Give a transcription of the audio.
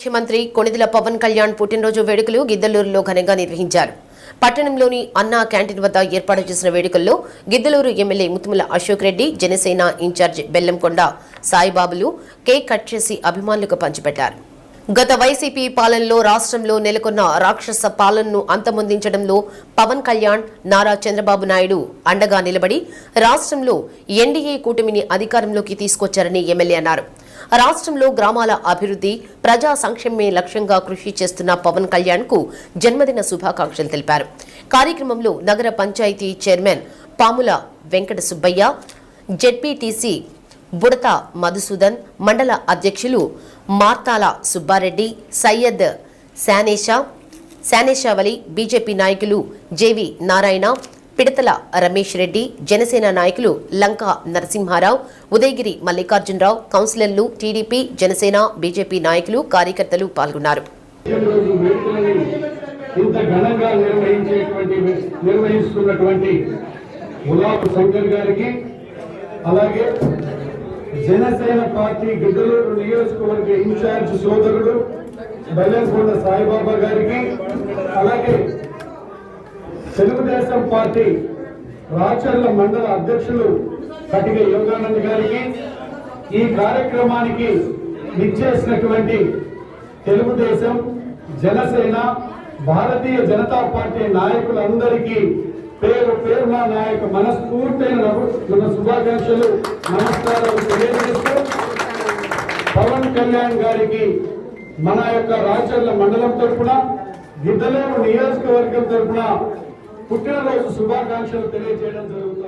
ముఖ్యమంత్రి కొణిదల పవన్ కళ్యాణ్ పుట్టినరోజు వేడుకలు గిద్దలూరులో ఘనంగా నిర్వహించారు. పట్టణంలోని అన్నా క్యాంటీన్ వద్ద ఏర్పాటు చేసిన వేడుకల్లో Giddalur MLA Mutumula Ashok Reddy Janasena in-charge Bellamkonda Saibabulu cake cut చేసి అభిమానులకు పంచిపెట్టారు. గత వైసీపీ పాలనలో రాష్ట్రంలో నెలకొన్న రాక్షస పాలనను అంతమొందించడంలో పవన్ కళ్యాణ్ నారా చంద్రబాబు నాయుడు అండగా నిలబడి రాష్ట్రంలో ఎన్డీఏ కూటమిని అధికారంలోకి తీసుకొచ్చారని ఎమ్మెల్యే అన్నారు. రాష్ట్రంలో గ్రామాల అభివృద్ధి ప్రజా సంక్షేమమే లక్ష్యంగా కృషి చేస్తున్న పవన్ కళ్యాణ్కు జన్మదిన శుభాకాంక్షలు తెలిపారు. కార్యక్రమంలో నగర పంచాయతీ చైర్మన్ పాముల వెంకట సుబ్బయ్య జెడ్పీటీసీ బుడత మధుసూదన్ మండల అధ్యక్షులు మార్తాల సుబ్బారెడ్డి సయ్యద్ శానేషా శానేషావలి బీజేపీ నాయకులు జేవి నారాయణ పిడతల రమేష్ రెడ్డి జనసేన నాయకులు లంకా నరసింహారావు ఉదయగిరి మల్లికార్జునరావు కౌన్సిలర్లు టీడీపీ జనసేన బీజేపీ నాయకులు కార్యకర్తలు పాల్గొన్నారు. ఇంత ఘనంగా నిర్వహించేటువంటి నిర్వహిస్తున్నటువంటి గులాబ్ శంకర్ గారికి అలాగే జనసేన పార్టీ గిద్దలూరు నియోజకవర్గ ఇన్ఛార్జ్ సోదరుడు బెల్లంకొండ సాయిబాబా గారికి అలాగే తెలుగుదేశం పార్టీ రాచర్ల మండల అధ్యక్షులు కటిక యోగానంద్ గారికి ఈ కార్యక్రమానికి నిచ్చేసినటువంటి తెలుగుదేశం జనసేన భారతీయ జనతా పార్టీ నాయకులందరికీ పేరు పేరున నా యొక్క మనస్ఫూర్తైన మన శుభాకాంక్షలు నమస్కారాలు తెలియజేస్తూ పవన్ కళ్యాణ్ గారికి మన యొక్క రాచర్ల మండలం తరఫున గిద్దలేరు నియోజకవర్గం తరఫున పుట్టినరోజు శుభాకాంక్షలు తెలియజేయడం జరుగుతుంది.